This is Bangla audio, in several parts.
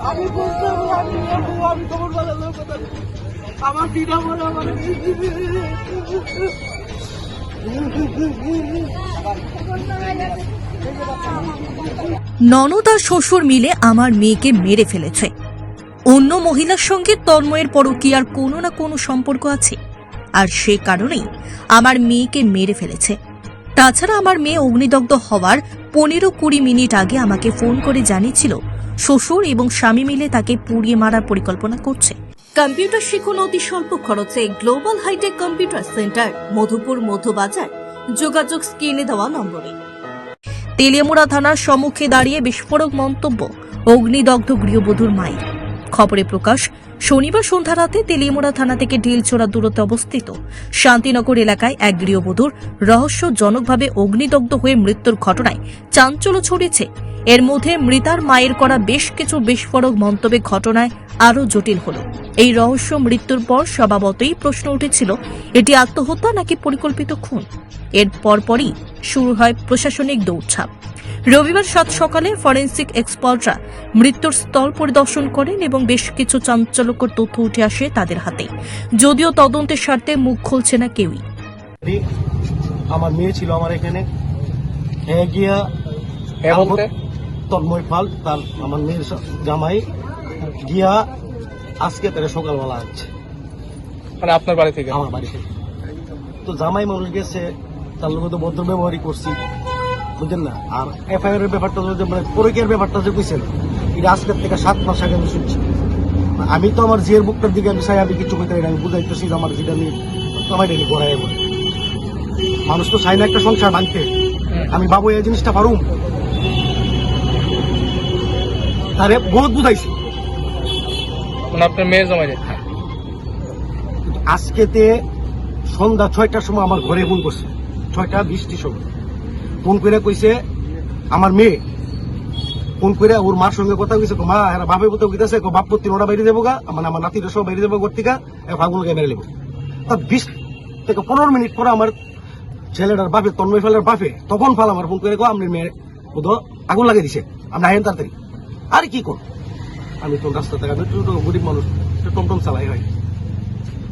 আমি বুঝতাম আমি আমি খবর কথা আমার দিদা বলে আমার ননদ আর শ্বশুর মিলে আমার মেয়েকে মেরে ফেলেছে। অন্য মহিলার সঙ্গে তন্ময়ের পরকীয়ার কোনো না কোনো সম্পর্ক আছে। আর সে কারণেই আমার মেয়েকে মেরে ফেলেছে। তাছাড়া আমার মেয়ে অগ্নিদগ্ধ হওয়ার পনেরো কুড়ি মিনিট আগে আমাকে ফোন করে জানিয়েছিল, শ্বশুর এবং স্বামী মিলে তাকে পুড়িয়ে মারার পরিকল্পনা করছে। কম্পিউটার শিখুন অতি স্বল্প খরচে global hitech computer centre, Madhupur Madhubazar যোগাযোগ স্ক্রিনে দেওয়া নম্বরে। তেলিয়ামুড়া থানার সম্মুখে দাঁড়িয়ে বিস্ফোরক মন্তব্য, অগ্নিদগ্ধ গৃহবধূর মায়ের। খবরে প্রকাশ, শনিবার সন্ধ্যা রাতে তেলিয়ামুড়া থানা থেকে ঢিলছোড়া দূরত্বে অবস্থিত শান্তিনগর এলাকায় এক গৃহবধূর রহস্যজনকভাবে অগ্নিদগ্ধ হয়ে মৃত্যুর ঘটনায় চাঞ্চল্য ছড়িয়েছে। এর মধ্যে মৃতার মায়ের করা বেশ কিছু বিস্ফোরক মন্তব্যে ঘটনায় আরও জটিল হল। এই রহস্য মৃত্যুর পর স্বভাবতই প্রশ্ন উঠেছিল, এটি আত্মহত্যা নাকি পরিকল্পিত খুন? এর পরপরই শুরু হয় প্রশাসনিক দৌড়ছাপ রবিবার সাত সকালে ফরেন্সিক এক্সপার্টরা মৃত্যুর স্থল পরিদর্শন করেন এবং বেশ কিছু চাঞ্চল্যকর তথ্য উঠে আসে তাদের হাতে। যদিও তদন্তের স্বার্থে মুখ খুলছে না কেউই। আমার মেয়ে ছিল আমার এখানে। এ গিয়া তন্ময় পাল তার আমার মেয়ের জামাই গিয়া আজকে তারা সকালবেলা আসছে। মানে আপনার বাড়ি থেকে? আমার বাড়ি থেকে। তো জামাই মানুষ গেছে তার লোক তো ভদ্র ব্যবহারই করছি। বুঝলেন না? আর এফআইআর এর ব্যাপারটা যে মানে পরীক্ষার ব্যাপারটা যে কইছেন এটা আজকের থেকে সাত মাস আগে আমি শুনছি। আমি তো আমার জিয়ের বুকটার দিকে আমি চাই আমি কিছু কইতে পারি আমি বুঝাইতেছি আমার যেটা আমি আমার ডেলি গড়াই মানুষ তো চাই না একটা সংসার ভাঙতে। আমি বাবু এই জিনিসটা পারুম। তারে বহুত বুঝাইছি। আপনার মেয়ের জমাই আজকেতে সন্ধ্যা ছয়টার সময় আমার ঘরে ফোন করছে। ছয়টা বিশটির সময়। ফোন করে কইছে আমার মেয়ে। ফোন করে ওর মার সঙ্গে কথা কইছে মা এরা বাপে বলতে কইতাছে কো, বাপ প্রতি ওরা বাইরে যাব গা মানে আমার নাতিটা সব বাইরে যাব ঘর থেকে ফাগুনকে মেরে নেব তা বিশ থেকে পনেরো মিনিট পরে আমার ছেলেটার বাপে তন্ময় ফেলার বাপে তখন ফাল আমার ফোন করে কো আপনার মেয়ে বুধ আগুন লাগিয়ে দিছে। আমরা আইন তাড়াতাড়ি। আর কি কর? আমি তো রাস্তা থেকে আমি তো গরিব মানুষ টমটম চালাই হয়।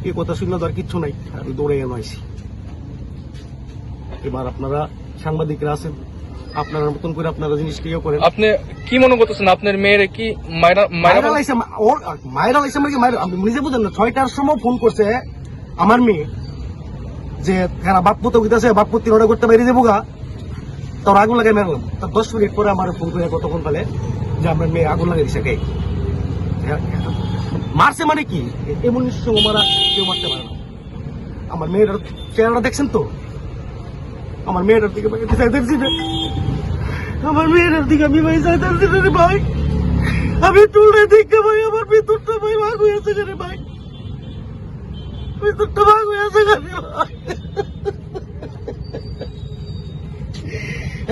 এই কথা শুনলে তো আর কিচ্ছু নাই আমি দৌড়ে আইছি এবার আপনারা সাংবাদিকরা আছেন আপনারা মতন করে আপনারা জিনিসটা ইয়ে করেন। আপনি কি মনে করতেছেন? আপনার মেয়ের কি মায়েরা মায়েরা মায়েরা লাইছে ওর মায়েরা লাইছে মানে আপনি নিজে বুঝেন না ছয়টার সময় ফোন করছে আমার মেয়ে যে হ্যাঁ বাপ পুতো গীতাছে বাপ পুত্র অর্ডার করতে বেরিয়ে যাব গা তোর আগুন লাগাই মেরলাম। তার দশ মিনিট পরে আমার ফোন করে কতক্ষণ ফেলে যে আমার মেয়ে আগুন লাগাই দিছে কে? মারছে মানে কি? এমন সময় মারা কেউ মারতে পারে না। আমার মেয়েটার চেহারাটা দেখছেন তো? আমার মেয়েটার দিকে আমি চাইতেছি না আমার মেয়েটার দিকে আমি ভাই চাইতেছি না রে ভাই। আমি টুলে দেখতে ভাই আমার ভিতরটা ভাই ভাগ হয়ে আছে রে ভাই। ভিতরটা ভাগ হয়ে আছে ভাই।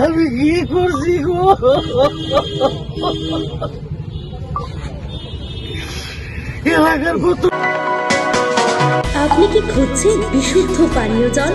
আমি কি করছি গো? এলাকার কত আপনি কি খুঁজছেন বিশুদ্ধ পানীয় জল?